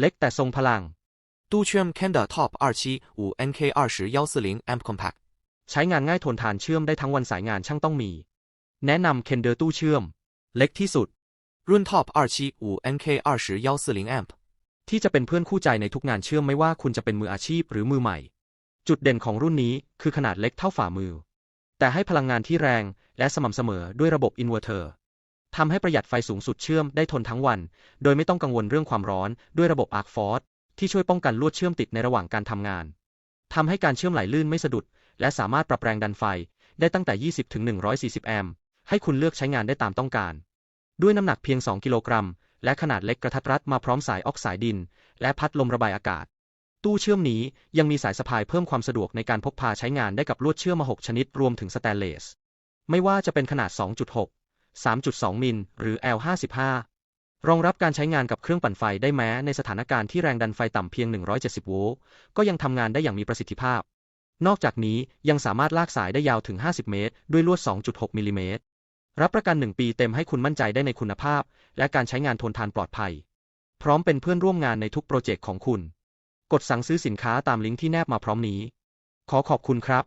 เล็กแต่ทรงพลังตู้เชื่อม Kenda Top 275 NK 20 140 Amp Compact ใช้งานง่ายทนทานเชื่อมได้ทั้งวันสายงานช่างต้องมี แนะนำเคนเดอร์ตู้เชื่อม เล็กที่สุด รุ่น Top 275 NK 20 140 Amp ที่จะเป็นเพื่อนคู่ใจในทุกงานเชื่อมไม่ว่าคุณจะเป็นมืออาชีพหรือมือใหม่ จุดเด่นของรุ่นนี้คือขนาดเล็กเท่าฝ่ามือ แต่ให้พลังงานที่แรงและสม่ำเสมอด้วยระบบอินเวอร์เตอร์ ทำให้ประหยัดไฟสูงสุดเชื่อมได้ทนทั้งวัน โดยไม่ต้องกังวลเรื่องความร้อนด้วยระบบอาร์คฟอร์ที่ช่วยป้องกันลวดเชื่อมติดในระหว่างการทำงานทำให้การเชื่อมไหลลื่นไม่สะดุด และสามารถปรับแรงดันไฟได้ตั้งแต่ 20 ถึง 140 แอมป์ให้คุณเลือกใช้งานได้ตามต้องการ ด้วยน้ำหนักเพียง 2 กิโลกรัม และขนาดเล็กกระทัดรัดมาพร้อมสายออกสายดิน และพัดลมระบายอากาศ ตู้เชื่อมนี้ยังมีสายสะพายเพิ่มความสะดวกในการพกพาใช้งานได้กับลวดเชื่อมมา 6 ชนิดรวมถึงสแตนเลส ไม่ว่าจะเป็นขนาด 2.6 3.2 มิล หรือ L55 รองรับการใช้งานกับเครื่องปั่นไฟได้แม้ในสถานการณ์ที่แรงดันไฟต่ำเพียง 170 โวลต์ก็ยังทำงานได้อย่างมีประสิทธิภาพ นอกจากนี้ยังสามารถลากสายได้ยาวถึง 50 เมตร ด้วยลวด 2.6 มิลลิเมตร รับประกัน 1 ปีเต็มให้คุณมั่นใจได้ในคุณภาพ และการใช้งานทนทานปลอดภัย พร้อมเป็นเพื่อนร่วมงานในทุกโปรเจกต์ของคุณ กดสั่งซื้อสินค้าตามลิงก์ที่แนบมาพร้อมนี้ ขอขอบคุณครับ